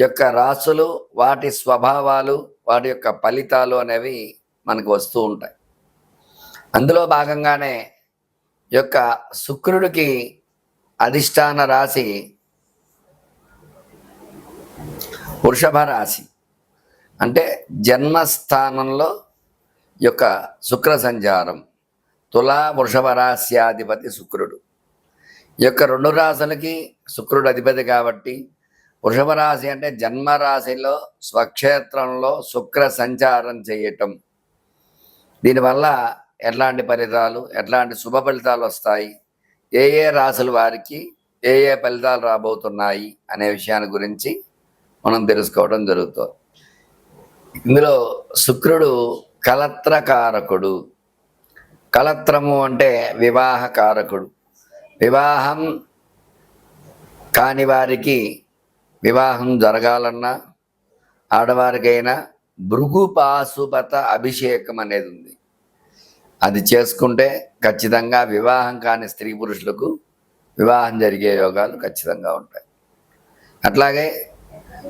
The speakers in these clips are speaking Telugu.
యొక్క రాసులు వాటి స్వభావాలు వాటి యొక్క ఫలితాలు అనేవి మనకు వస్తూ ఉంటాయి. అందులో భాగంగానే యొక్క శుక్రుడికి అధిష్టాన రాశి వృషభ రాశి. అంటే జన్మస్థానంలో యొక్క శుక్ర సంచారం తులా వృషభ రాశ్యాధిపతి శుక్రుడు. ఈ యొక్క రెండు రాశులకి శుక్రుడు అధిపతి కాబట్టి వృషభ రాశి అంటే జన్మ రాశిలో స్వక్షేత్రంలో శుక్ర సంచారం చేయటం. దీనివల్ల ఎట్లాంటి ఫలితాలు ఎట్లాంటి శుభ ఫలితాలు వస్తాయి ఏ ఏ రాశుల వారికి ఏ ఏ ఫలితాలు రాబోతున్నాయి అనే విషయాన్ని గురించి మనం తెలుసుకోవడం జరుగుతుంది ఇందులో శుక్రుడు కలత్రకారకుడు కలత్రము అంటే వివాహకారకుడు. వివాహం కాని వారికి వివాహం జరగాలన్నా ఆడవారికైనా భృగు పాశుపత అభిషేకం అనేది ఉంది. అది చేసుకుంటే ఖచ్చితంగా వివాహం కాని స్త్రీ పురుషులకు వివాహం జరిగే యోగాలు ఖచ్చితంగా ఉంటాయి. అట్లాగే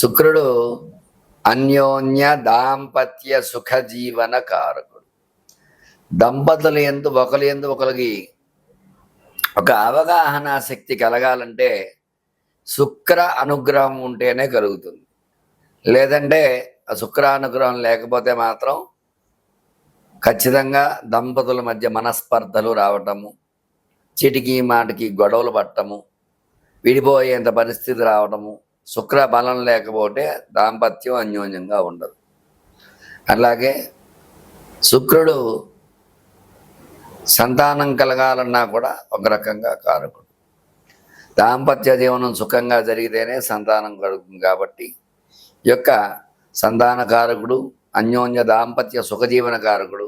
శుక్రుడు అన్యోన్య దాంపత్య సుఖ జీవన కారకుడు. దంపతులు ఎందు ఒకరు ఎందు ఒకరికి ఒక అవగాహన శక్తి కలగాలంటే శుక్ర అనుగ్రహం ఉంటేనే కలుగుతుంది. లేదంటే ఆ శుక్ర అనుగ్రహం లేకపోతే మాత్రం ఖచ్చితంగా దంపతుల మధ్య మనస్పర్ధలు రావటము చిటికి మాటికి గొడవలు పట్టము విడిపోయేంత పరిస్థితి రావటము శుక్ర బలం లేకపోతే దాంపత్యం అన్యోన్యంగా ఉండదు. అలాగే శుక్రుడు సంతానం కలగాలన్నా కూడా ఒక రకంగా కారకుడు. దాంపత్య జీవనం సుఖంగా జరిగితేనే సంతానం కలుగుతుంది కాబట్టి ఈ యొక్క సంతానకారకుడు అన్యోన్య దాంపత్య సుఖజీవన కారకుడు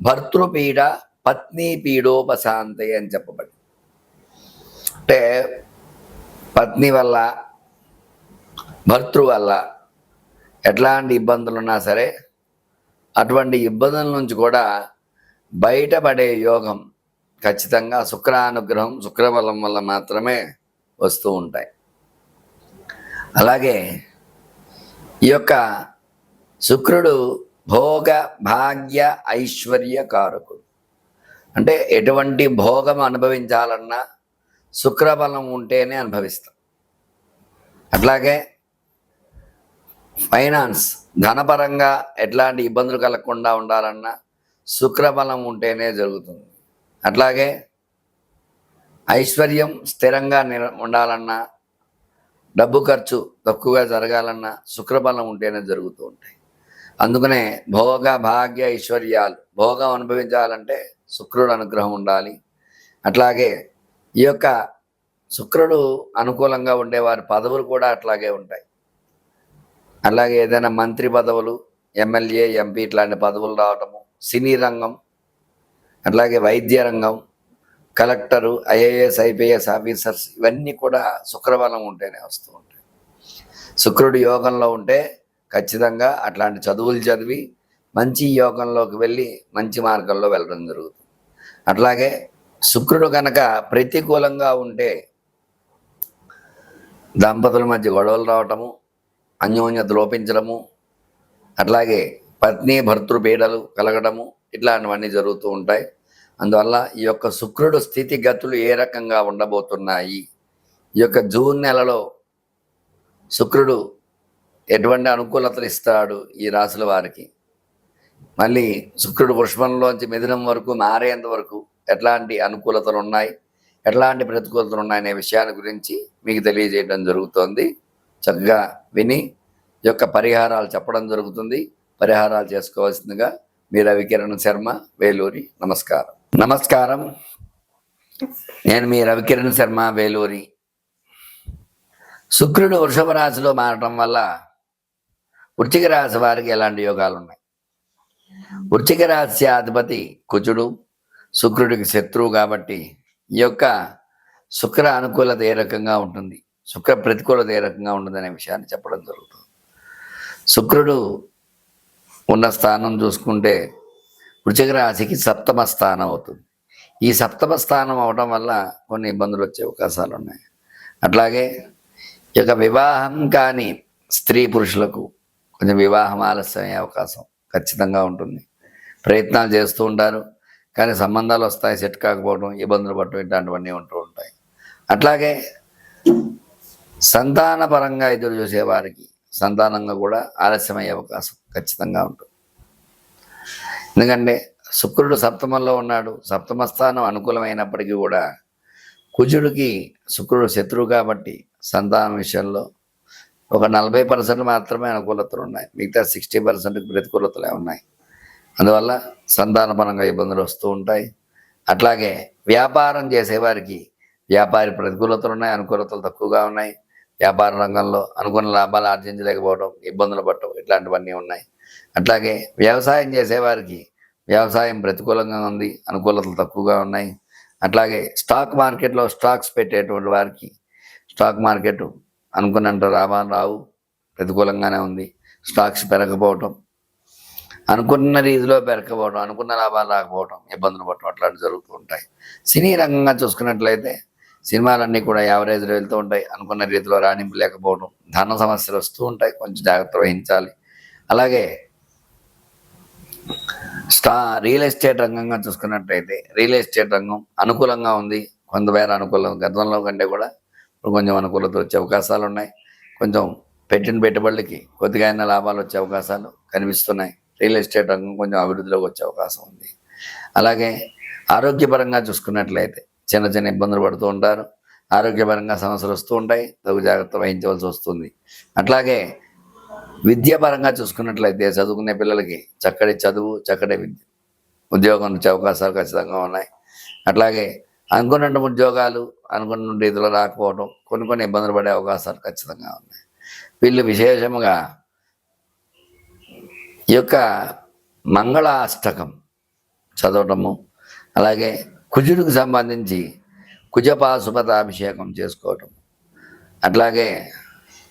భర్తృపీడ పత్ని పీడోపశాంతి అని చెప్పబడి అంటే పత్ని వల్ల భర్తృ వల్ల ఎట్లాంటి ఇబ్బందులు ఉన్నా సరే అటువంటి ఇబ్బందుల నుంచి కూడా బయటపడే యోగం ఖచ్చితంగా శుక్రానుగ్రహం శుక్రబలం వల్ల మాత్రమే వస్తూ ఉంటాయి. అలాగే ఈ యొక్క శుక్రుడు భోగ భాగ్య ఐశ్వర్య కారకుడు. అంటే ఎటువంటి భోగం అనుభవించాలన్నా శుక్రబలం ఉంటేనే అనుభవిస్తాం. అట్లాగే ఫైనాన్స్ ధనపరంగా ఎట్లాంటి ఇబ్బందులు కలగకుండా ఉండాలన్నా శుక్రబలం ఉంటేనే జరుగుతుంది. అట్లాగే ఐశ్వర్యం స్థిరంగా నిల ఉండాలన్నా డబ్బు ఖర్చు తక్కువగా జరగాలన్నా శుక్రబలం ఉంటేనే జరుగుతూ ఉంటాయి. అందుకనే భోగ భాగ్య ఐశ్వర్యాలు భోగం అనుభవించాలంటే శుక్రుడు అనుగ్రహం ఉండాలి. అట్లాగే ఈ యొక్క శుక్రుడు అనుకూలంగా ఉండేవారి పదవులు కూడా అట్లాగే ఉంటాయి. అలాగే ఏదైనా మంత్రి పదవులు ఎమ్మెల్యే ఎంపీ ఇట్లాంటి పదవులు రావటము సినీ రంగం అట్లాగే వైద్య రంగం కలెక్టరు ఐఏఎస్ ఐపీఎస్ ఆఫీసర్స్ ఇవన్నీ కూడా శుక్రవారం ఉంటేనే వస్తూ ఉంటాయి. శుక్రుడు యోగంలో ఉంటే ఖచ్చితంగా అట్లాంటి చదువులు చదివి మంచి యోగంలోకి వెళ్ళి మంచి మార్గంలో వెళ్ళడం జరుగుతుంది. అట్లాగే శుక్రుడు కనుక ప్రతికూలంగా ఉంటే దంపతుల మధ్య గొడవలు రావటము అన్యోన్యత లోపించడము అట్లాగే పత్ని భర్తృ పీడలు కలగడము ఇట్లాంటివన్నీ జరుగుతూ ఉంటాయి. అందువల్ల ఈ యొక్క శుక్రుడు స్థితిగతులు ఏ రకంగా ఉండబోతున్నాయి? ఈ యొక్క జూన్ నెలలో శుక్రుడు ఎటువంటి అనుకూలతలు ఇస్తాడు ఈ రాశుల వారికి? మళ్ళీ శుక్రుడు వృషభంలోంచి మిథునం వరకు మారేంత వరకు ఎట్లాంటి అనుకూలతలు ఉన్నాయి? ఎట్లాంటి ప్రతికూలతలు ఉన్నాయనే విషయాన్ని గురించి మీకు తెలియజేయడం జరుగుతోంది. చక్కగా విని ఈ యొక్క పరిహారాలు చెప్పడం జరుగుతుంది. పరిహారాలు చేసుకోవాల్సిందిగా మీ రవికిరణ్ శర్మ వేలూరి నమస్కారం. నమస్కారం. నేను మీ రవికిరణ్ శర్మ వేలూరి. శుక్రుడు వృషభ రాశిలో మారటం వల్ల వృచ్చిక రాశి వారికి ఎలాంటి యోగాలు ఉన్నాయి? వృచ్చిక రాశి అధిపతి కుజుడు శుక్రుడికి శత్రువు కాబట్టి ఈ యొక్క శుక్ర అనుకూలత ఏ రకంగా ఉంటుంది? శుక్ర ప్రతికూలత ఏ రకంగా ఉంటుంది అనే విషయాన్ని చెప్పడం జరుగుతుంది. శుక్రుడు ఉన్న స్థానం చూసుకుంటే వృచిక రాశికి సప్తమ స్థానం అవుతుంది. ఈ సప్తమ స్థానం అవడం వల్ల కొన్ని ఇబ్బందులు వచ్చే అవకాశాలు ఉన్నాయి. అట్లాగే ఈ యొక్క వివాహం కాని స్త్రీ పురుషులకు కొంచెం వివాహం ఆలస్యమయ్యే అవకాశం ఖచ్చితంగా ఉంటుంది. ప్రయత్నాలు చేస్తూ ఉంటారు. కానీ సంబంధాలు వస్తాయి సెట్ కాకపోవడం ఇబ్బందులు పడటం ఇట్లాంటివన్నీ ఉంటూ ఉంటాయి. అట్లాగే సంతాన పరంగా ఎదురు చూసేవారికి సంతానంగా కూడా ఆలస్యమయ్యే అవకాశం ఖచ్చితంగా ఉంటుంది. ఎందుకంటే శుక్రుడు సప్తమంలో ఉన్నాడు. సప్తమ స్థానం అనుకూలమైనప్పటికీ కూడా కుజుడికి శుక్రుడు శత్రువు కాబట్టి సంతానం విషయంలో ఒక నలభై పర్సెంట్ మాత్రమే అనుకూలతలు ఉన్నాయి. మిగతా సిక్స్టీ పర్సెంట్ ప్రతికూలతలే ఉన్నాయి. అందువల్ల సంతానపరంగా ఇబ్బందులు వస్తూ ఉంటాయి. అట్లాగే వ్యాపారం చేసేవారికి వ్యాపారి ప్రతికూలతలు ఉన్నాయి అనుకూలతలు తక్కువగా ఉన్నాయి. వ్యాపార రంగంలో అనుకున్న లాభాలు ఆర్జించలేకపోవడం ఇబ్బందులు పడటం ఇట్లాంటివన్నీ ఉన్నాయి. అట్లాగే వ్యవసాయం చేసేవారికి వ్యవసాయం ప్రతికూలంగా ఉంది అనుకూలతలు తక్కువగా ఉన్నాయి. అట్లాగే స్టాక్ మార్కెట్లో స్టాక్స్ పెట్టేటువంటి వారికి స్టాక్ మార్కెట్ అనుకున్నంత లాభాలు రావు ప్రతికూలంగానే ఉంది. స్టాక్స్ పెరగకపోవటం అనుకున్న రీతిలో పెరగకపోవడం అనుకున్న లాభాలు రాకపోవడం ఇబ్బందులు పడటం అట్లాంటివి జరుగుతూ ఉంటాయి. సినీ రంగంగా చూసుకున్నట్లయితే సినిమాలన్నీ కూడా యావరేజ్లో వెళ్తూ ఉంటాయి. అనుకున్న రీతిలో రాణింపు లేకపోవడం ధన సమస్యలు వస్తూ ఉంటాయి. కొంచెం జాగ్రత్త వహించాలి. అలాగే స్టా రియల్ ఎస్టేట్ రంగంగా చూసుకున్నట్టయితే రియల్ ఎస్టేట్ రంగం అనుకూలంగా ఉంది. కొంతమేర అనుకూలం గతంలో కంటే కూడా కొంచెం అనుకూలత వచ్చే అవకాశాలు ఉన్నాయి. కొంచెం పెట్టిన పెట్టుబడులకి కొద్దిగా అయినా లాభాలు వచ్చే అవకాశాలు కనిపిస్తున్నాయి. రియల్ ఎస్టేట్ రంగం కొంచెం అభివృద్ధిలోకి వచ్చే అవకాశం ఉంది. అలాగే ఆరోగ్యపరంగా చూసుకున్నట్లయితే చిన్న చిన్న ఇబ్బందులు పడుతూ ఉంటారు. ఆరోగ్యపరంగా సమస్యలు వస్తూ ఉంటాయి. తగు జాగ్రత్త వహించవలసి వస్తుంది. అట్లాగే విద్యాపరంగా చూసుకున్నట్లయితే చదువుకునే పిల్లలకి చక్కటి చదువు చక్కటి విద్య ఉద్యోగం వచ్చే అవకాశాలు ఖచ్చితంగా ఉన్నాయి. అట్లాగే అనుకున్న ఉద్యోగాలు అనుకున్న రీతిలో రాకపోవడం కొన్ని కొన్ని ఇబ్బందులు పడే అవకాశాలు ఖచ్చితంగా ఉన్నాయి. వీళ్ళు విశేషముగా ఈ యొక్క మంగళ అష్టకం చదవటము అలాగే కుజుడికి సంబంధించి కుజపాశుపతాభిషేకం చేసుకోవటం. అట్లాగే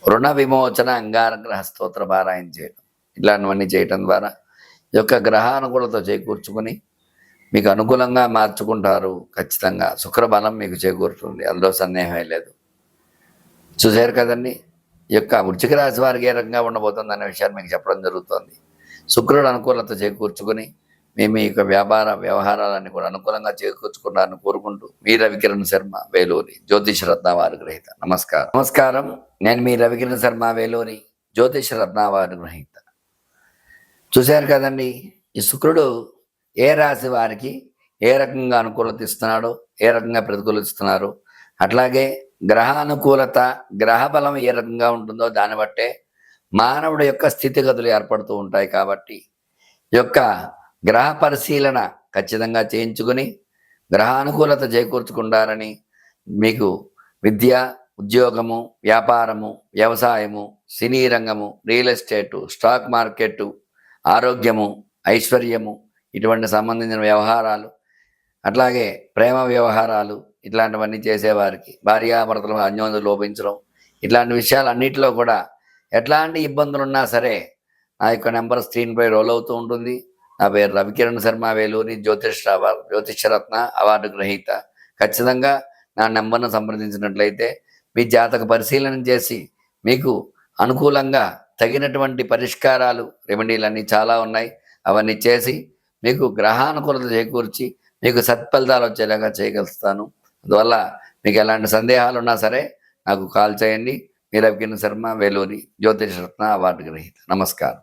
రుణ విమోచన అంగారగ్రహ స్తోత్ర పారాయణ చేయటం. ఇట్లాంటివన్నీ చేయటం ద్వారా ఈ యొక్క గ్రహానుకూలత చేకూర్చుకుని మీకు అనుకూలంగా మార్చుకుంటారు. ఖచ్చితంగా శుక్రబలం మీకు చేకూరుతుంది. అందులో సందేహమే లేదు. చూశారు కదండి? ఈ యొక్క వృచ్చిక రాశి వారికి ఏ రకంగా ఉండబోతుంది అనే విషయాన్ని మీకు చెప్పడం జరుగుతుంది. శుక్రుడు అనుకూలత చేకూర్చుకుని మీ మీ యొక్క వ్యాపార వ్యవహారాలన్నీ కూడా అనుకూలంగా చేకూర్చుకున్నారని కోరుకుంటూ మీ రవికిరణ్ శర్మ వేలూరి జ్యోతిష రత్నవారి గ్రహీత. నమస్కారం. నమస్కారం. నేను మీ రవికిరణ్ శర్మ వేలూరి జ్యోతిష రత్నవారి గ్రహీత. చూశారు కదండి ఈ శుక్రుడు ఏ రాశి వారికి ఏ రకంగా అనుకూలత ఇస్తున్నాడో ఏ రకంగా ప్రతికూలిస్తున్నారు అట్లాగే గ్రహానుకూలత గ్రహ బలం ఏ రకంగా ఉంటుందో దాన్ని బట్టే మానవుడి యొక్క స్థితిగతులు ఏర్పడుతూ ఉంటాయి కాబట్టి యొక్క గ్రహ పరిశీలన ఖచ్చితంగా చేయించుకుని గ్రహానుకూలత చేకూర్చుకుంటారని మీకు విద్య ఉద్యోగము వ్యాపారము వ్యవసాయము సినీ రంగము రియల్ ఎస్టేటు స్టాక్ మార్కెట్టు ఆరోగ్యము ఐశ్వర్యము ఇటువంటి సంబంధించిన వ్యవహారాలు అట్లాగే ప్రేమ వ్యవహారాలు ఇట్లాంటివన్నీ చేసేవారికి భార్యాభర్తలు అన్యోన్యం లోపించడం ఇట్లాంటి విషయాలు అన్నిటిలో కూడా ఎట్లాంటి ఇబ్బందులు ఉన్నా సరే నా యొక్క నెంబర్ స్క్రీన్పై రోల్ అవుతూ ఉంటుంది. నా పేరు రవికిరణ్ శర్మ వేలూరి జ్యోతిష్ జ్యోతిష్యరత్న జ్యోతిషరత్న అవార్డు గ్రహీత. ఖచ్చితంగా నా నెంబర్ను సంప్రదించినట్లయితే మీ జాతక పరిశీలన చేసి మీకు అనుకూలంగా తగినటువంటి పరిష్కారాలు రెమెడీలన్నీ చాలా ఉన్నాయి. అవన్నీ చేసి మీకు గ్రహానుకూలత చేకూర్చి మీకు సత్ఫలితాలు వచ్చేలాగా చేయగలుగుతాను అందువల్ల మీకు ఎలాంటి సందేహాలు ఉన్నా సరే నాకు కాల్ చేయండి. మీరు రవికిరణ్ శర్మ వేలూరి జ్యోతిష్ రత్న అవార్డు గ్రహీత. నమస్కారం.